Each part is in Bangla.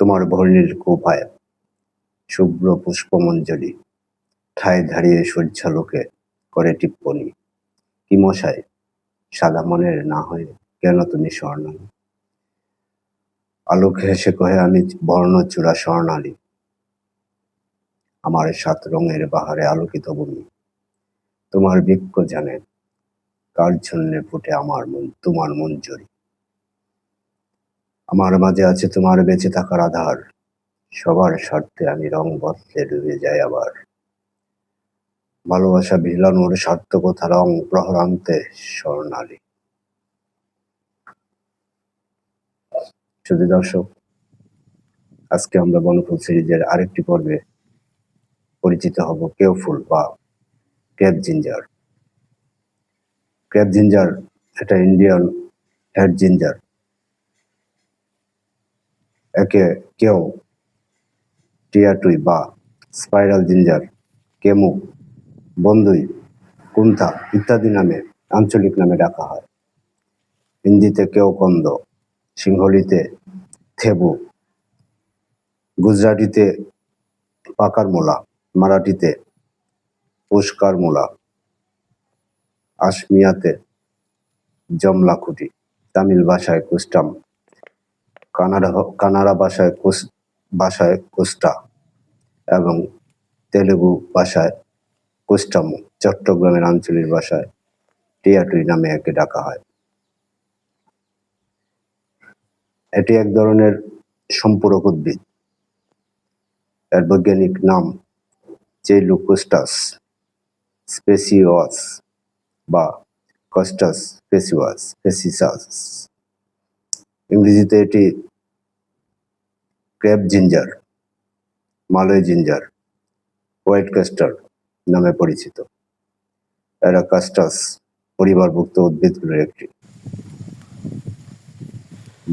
তোমার ভর্ণির কোপায়, শুভ্র পুষ্পমঞ্জলি ঠায় দাঁড়িয়ে সূর্যালোকে করে টিপ্পনি। কি মশাই, সাদা মনের না হয়ে কেন তুমি স্বর্ণালী আলোক হেসে কহে, আমি বর্ণচূড়া স্বর্ণালী। আমার সাত রঙের বাহারে আলোকিত ভূমি। তোমার বৃক্ষ জানে কার জন্যে ফুটে আমার মন, তোমার মঞ্জুরি। আমার মাঝে আছে তোমার বেঁচে থাকার আধার। সবার স্বার্থে আমি রং বদলে ডুবে যাই আবার। ভালোবাসা বিলানোর সার্থকতা রং প্রহরান্তে স্বর্ণালী। দর্শক, আজকে আমরা বনফুল সিরিজের আরেকটি পর্বে পরিচিত হব কেউ ফুল বা ক্যাপ জিঞ্জার। ক্যাপ জিঞ্জার, এটা ইন্ডিয়ান হেড জিঞ্জার। একে কেউ টিয়াটুই বা স্পাইরাল জিঞ্জার, কেমু, বন্দুই, কুন্থা ইত্যাদি নামে আঞ্চলিক নামে ডাকা হয়। হিন্দিতে কেউ কন্দ, সিংহলিতে থেবু, গুজরাটিতে পাকার মোলা, মারাঠিতে পুষ্কার মোলা আসমিয়াতে জমলাখুটি, তামিল ভাষায় কুস্টাম কানাডা কানাডা ভাষায় কোস, ভাষায় কোস্টা এবং তেলেগু ভাষায় কুস্টাম চট্টগ্রামের আঞ্চলিক ভাষায় টিয়াটুই নামে একে ডাকা হয়। এটি এক ধরনের সম্পূরক উদ্ভিদ। এর বৈজ্ঞানিক নাম চেলুকোস্টাস স্পেসিওয়াস বা কস্টাস স্পেসিওয়াস, স্পেসিসাস। ইংরেজিতে এটি crab ginger, Malay ginger, white costus নামে পরিচিত। এরা কাস্টাস পরিবারভুক্ত উদ্ভিদগুলোর একটি।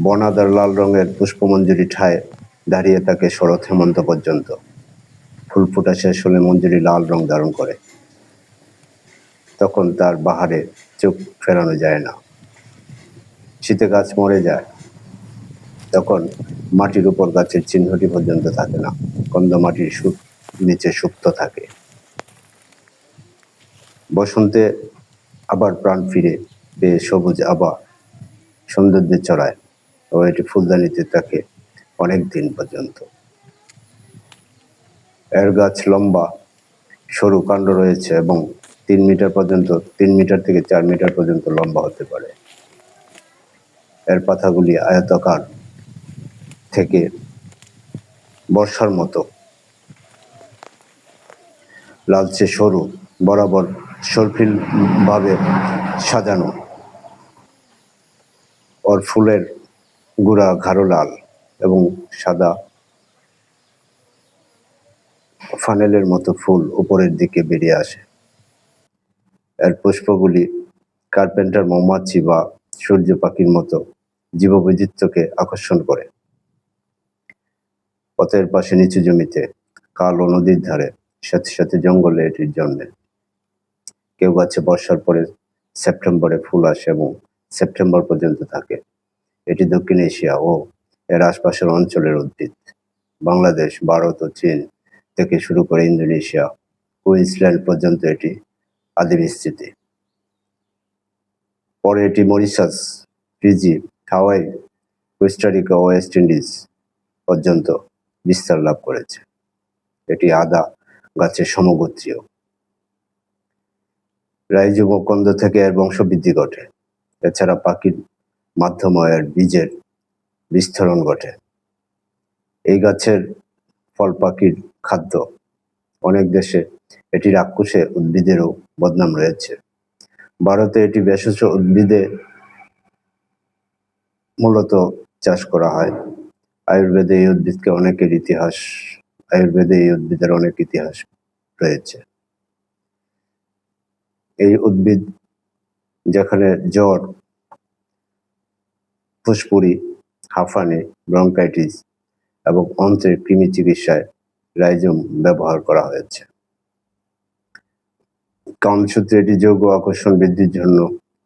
বনাদার লাল রঙের পুষ্পমঞ্জুরি ঠায় দাঁড়িয়ে থাকে শরৎ হেমন্ত পর্যন্ত। ফুল ফোটা শেষ হলে মঞ্জুরি লাল রং ধারণ করে। তখন তার বাহারে চোখ ফেরানো যায় না। শীতে গাছ মরে যায়। তখন মাটির উপর গাছের চিহ্নটি পর্যন্ত থাকে না। কন্দ মাটির নিচে সুপ্ত থাকে। বসন্তে আবার প্রাণ ফিরে পেয়ে সবুজ আবার সৌন্দর্যে চড়ায় ও এটি ফুলদানিতে থাকে অনেক দিন পর্যন্ত। এর গাছ লম্বা, সরু কাণ্ড রয়েছে এবং তিন মিটার পর্যন্ত, তিন মিটার থেকে চার মিটার পর্যন্ত লম্বা হতে পারে। এর পাতাগুলি আয়তাকার থেকে বর্ষার মতো। লালচে সরু, বরাবর সরফিল ভাবে সাজানো। ওর ফুলের গুড়া গাঢ় লাল এবং সাদা। ফানেলের মতো ফুল উপরের দিকে বেরিয়ে আসে। এর পুষ্পগুলি কার্পেন্টার মৌমাছি বা সূর্য পাখির মতো জীববৈচিত্র্যকে আকর্ষণ করে। পথের পাশে নিচু জমিতে, কালো নদীর ধারে, সাথে সাথে জঙ্গলে এটির জন্মে কেউ গাছে বর্ষার পরে সেপ্টেম্বরে ফুল আসে এবং সেপ্টেম্বর পর্যন্ত থাকে। এটি দক্ষিণ এশিয়া ও এর আশপাশের অঞ্চলের উদ্ভিদ। বাংলাদেশ, ভারত ও চীন থেকে শুরু করে ইন্দোনেশিয়া, কুইন্সল্যান্ড পর্যন্ত এটি আদি বিস্তৃতি পরে এটি Mauritius, Fiji, Hawaii, Costa Rica West Indies পর্যন্ত বিস্তার লাভ করেছে। এটি আদা গাছের সমগোত্রীয়। রাইজোম কন্দ থেকে এর বংশবৃদ্ধি ঘটে। এছাড়া পাখির মাধ্যমে এর বীজের বিস্তরণ ঘটে। এই গাছের ফল পাখির খাদ্য। অনেক দেশে এটি রাক্ষসে উদ্ভিদেরও বদনাম রয়েছে। ভারতে এটি ভেষজ উদ্ভিদে মূলত চাষ করা হয়। আয়ুর্বেদে এই উদ্ভিদকে অনেকের ইতিহাস, আয়ুর্বেদে এই উদ্ভিদের অনেক ইতিহাস রয়েছে। এই উদ্ভিদ যেখানে জ্বর ফুসপুরি হাঁফানি ব্রঙ্কাইটিস এবং অন্ত্রের কৃমি চিকিৎসায় রাইজোম ব্যবহার করা হয়েছে। কামসূত্রে এটি যোগ আকর্ষণ বৃদ্ধির জন্য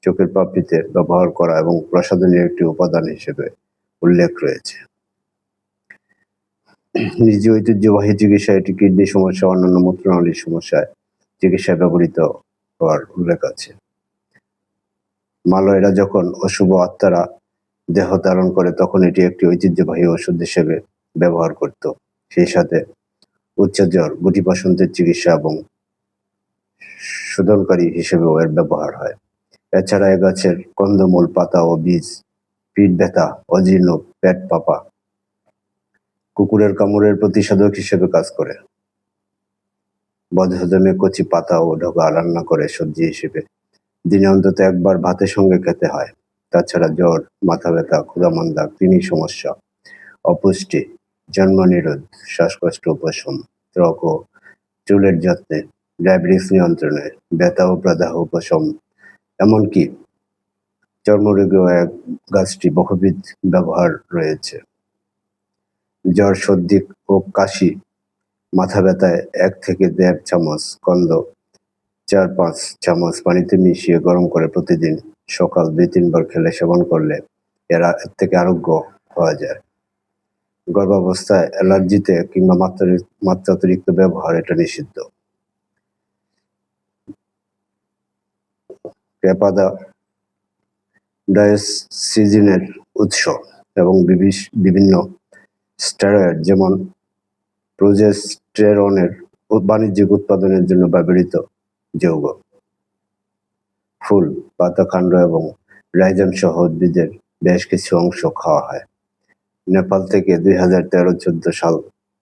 চোখের পাপড়িতে ব্যবহার করা এবং প্রসাধনীর একটি উপাদান হিসেবে উল্লেখ রয়েছে। নিজ ঐতিহ্যবাহী চিকিৎসা এটি কিডনি সমস্যা, অন্যান্য মূত্রনালীর সমস্যায় চিকিৎসায় ব্যবহৃত হওয়ার উল্লেখ আছে। মালয়েরা যখন অশুভ আত্মারা দেহ ধারণ করে, তখন এটি একটি ঐতিহ্যবাহী ওষুধ হিসেবে ব্যবহার করত। সেই সাথে উচ্চ জ্বর গুটি বসন্তের চিকিৎসা এবং শোধনকারী হিসেবেও এর ব্যবহার হয়। এছাড়া এ গাছের কন্দমূল, পাতা ও বীজ, পিঠ ব্যথা, অজীর্ণ পেট পাপা কুকুরের কামড়ের প্রতিষেধক হিসেবে কাজ করে। বদহজমে কচি পাতা ও ঢোকা রান্না করে সবজি হিসেবে। দিনে অন্তত একবার ভাতের সঙ্গে খেতে হয়। তাছাড়া জ্বর, মাথা ব্যথা, ক্ষুধামন্দা কৃমি সমস্যা, অপুষ্টি জন্ম নিরোধ শ্বাসকষ্ট, উপশম, ত্বক ও চুলের যত্নে, ডায়াবেটিস নিয়ন্ত্রণে, ব্যথা ও প্রদাহ উপশম। এমনকি চর্মরোগেও এক গাছটি বহুবিধ ব্যবহার রয়েছে। জ্বর, সর্দি ও কাশি, মাথা ব্যথায় এক থেকে দেড় চামচ কন্দ চার পাঁচ চামচ পানিতে মিশিয়ে গরম করে প্রতিদিন সকাল দুই তিনবার খেলে সেবন করলে এরা এর থেকে আরোগ্য হওয়া যায়। গর্ভাবস্থায় অ্যালার্জিতে কিংবা মাত্রারি- মাত্রাতিরিক্ত ব্যবহার এটা নিষিদ্ধ। পেপাদা ডায়োসিজিনের উৎস এবং বিভিন্ন স্টেরয়েড, যেমন প্রোজেস্টেরনের বাণিজ্যিক উৎপাদনের জন্য ব্যবহৃত যৌগ, ফুল পাতা কাণ্ড এবং রাইজম সহ উদ্ভিদের বেশ কিছু অংশ খাওয়া হয়। নেপাল থেকে দুই হাজার তেরো চোদ্দ সাল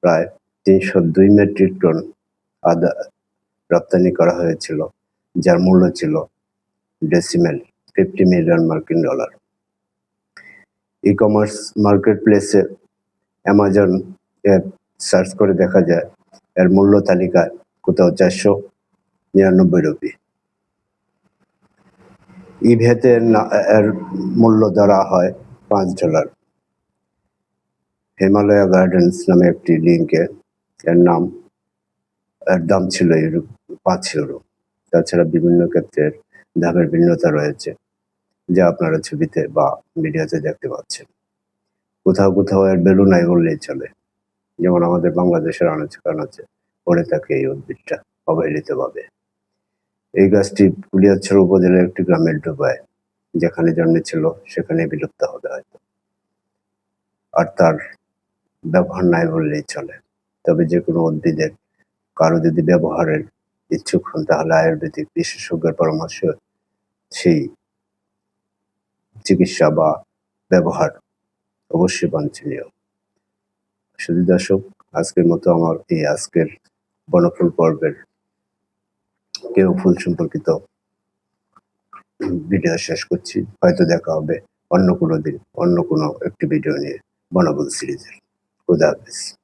প্রায় তিনশো দুই মেট্রিক টন আদা রপ্তানি করা হয়েছিল, যার মূল্য ছিল ডেসিমেল ফিফটি মিলিয়ন মার্কিন ডলার। ই কমার্স মার্কেট প্লেসে অ্যামাজন অ্যাপ সার্চ করে দেখা যায়, এর মূল্য তালিকায় কোথাও চারশো নিরানব্বই রুপি। ইভেতে এর মূল্য ধরা হয় পাঁচ ডলার হিমালয়া গার্ডেন্স নামে একটি লিঙ্কে এর নাম, এর দাম ছিল ইউরো পাঁচ ইউরো তাছাড়া বিভিন্ন ক্ষেত্রে এর দামের ভিন্নতা রয়েছে, যা আপনারা ছবিতে বা ভিডিওতে দেখতে পাচ্ছেন। কোথাও কোথাও এর বেলু নাই বললেই চলে। যেমন আমাদের বাংলাদেশের আনাচে কানাচে পড়ে থাকে এই উদ্ভিদটা অবহেলিত অবহেলিতভাবে। এই গাছটি কুলিয়াচ্ছর উপজেলার একটি গ্রামের ডুবায়, যেখানে জন্মেছিল সেখানে বিলুপ্ত হবে হয়তো। আর তার ব্যবহার নাই বললেই চলে। তবে যে কোনো উদ্ভিদের কারও যদি ব্যবহারের ইচ্ছুক হন, তাহলে আয়ুর্বেদিক বিশেষজ্ঞের পরামর্শ সেই চিকিৎসা বা ব্যবহার অবশ্যই বাঞ্ছনীয়। শুধু দর্শক, আজকের মতো আমার এই আজকের বনফুল পর্বের কেউ ফুল সম্পর্কিত ভিডিও শেষ করছি। হয়তো দেখা হবে অন্য কোনো দিন, অন্য কোনো একটি ভিডিও নিয়ে বনফুল সিরিজের। খুদা হাফিজ।